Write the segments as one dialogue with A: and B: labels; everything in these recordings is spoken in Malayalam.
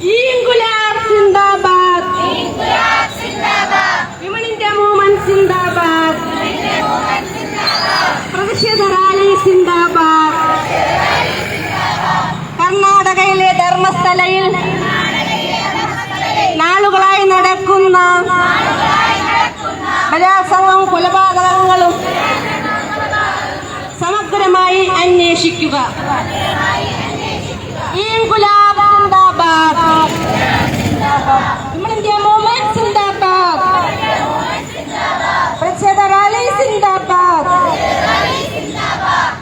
A: ഇൻകുലാബ് സിന്ദാബാദ്. വിമൻ ഇന്ത്യ മൂവ്മെന്റ് സിന്ദാബാദ്. പ്രതിഷേധ റാലി സിന്ദാബാദ്. കർണാടകയിലെ ധർമ്മസ്ഥലയിൽ നാളുകളായി നടക്കുന്ന ബലാത്സംഗവും കൊലപാതകങ്ങളും സമഗ്രമായി അന്വേഷിക്കുക.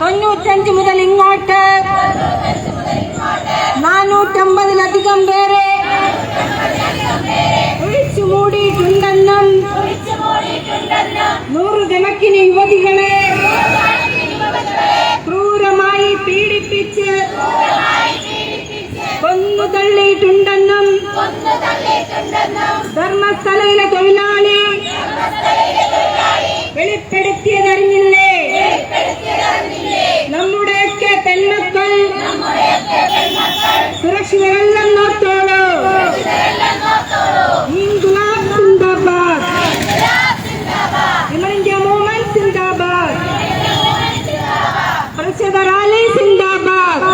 A: തൊണ്ണൂറ്റഞ്ച് മുതൽ ഇങ്ങോട്ട്. നാനൂറ്റമ്പതിലധികം പേരെ ഒഴിച്ചു മൂടിയിട്ടുണ്ടെന്നും നൂറുകണക്കിന് യുവതികളെ ക്രൂരമായി പീഡിപ്പിച്ച് കൊന്നു തള്ളിയിട്ടുണ്ടെന്നും ധർമ്മസ്ഥലയിലെ തൊഴിലാളി വെളിപ്പെടുത്തിയതറിഞ്ഞില്ലേ സുരക്ഷിതരല്ലെന്നോർത്തോളൂ ഇൻകുലാബ് സിന്ദാബാദ്. വിമൻ ഇന്ത്യ മൂവ്മെന്റ് സിന്ദാബാദ്. പ്രതിഷേധ റാലി സിന്ദാബാദ്.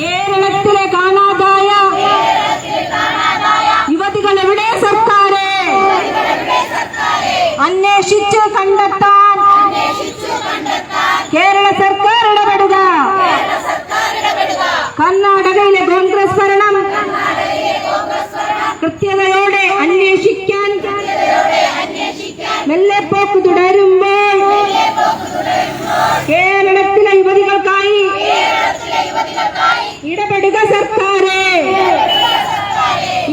A: കേരളത്തിലെ കാണാതായ യുവതികൾ എവിടെ? സർക്കാരെ അന്വേഷിച്ചു കണ്ടെത്താൻ കേരള സർക്കാർ ഇടപെടുക കർണാടകയിലെ കോൺഗ്രസ് ഭരണം കൃത്യതയോടെ അന്വേഷിക്കാൻ മെല്ലെപ്പോക്ക് തുടരുമ്പോൾ കേരളത്തിലെ യുവതികൾക്കായി ഇടപെടുക സർക്കാരെ.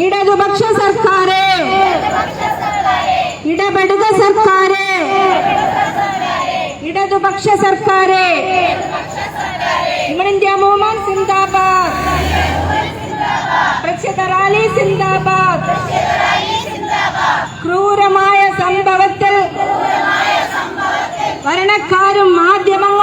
A: ഇടതുപക്ഷ സർക്കാരെ. ഇടപെടുക സർക്കാരെ. ഇടതുപക്ഷ സർക്കാരെ. വിമൻ ഇന്ത്യ മൂവ്മെന്റ് സിന്ദാബാദ്. പ്രക്ഷത റാലി സിന്ദാബാദ്. ക്രൂരമായ സംഭവത്തിൽ ഭരണക്കാരും മാധ്യമങ്ങളും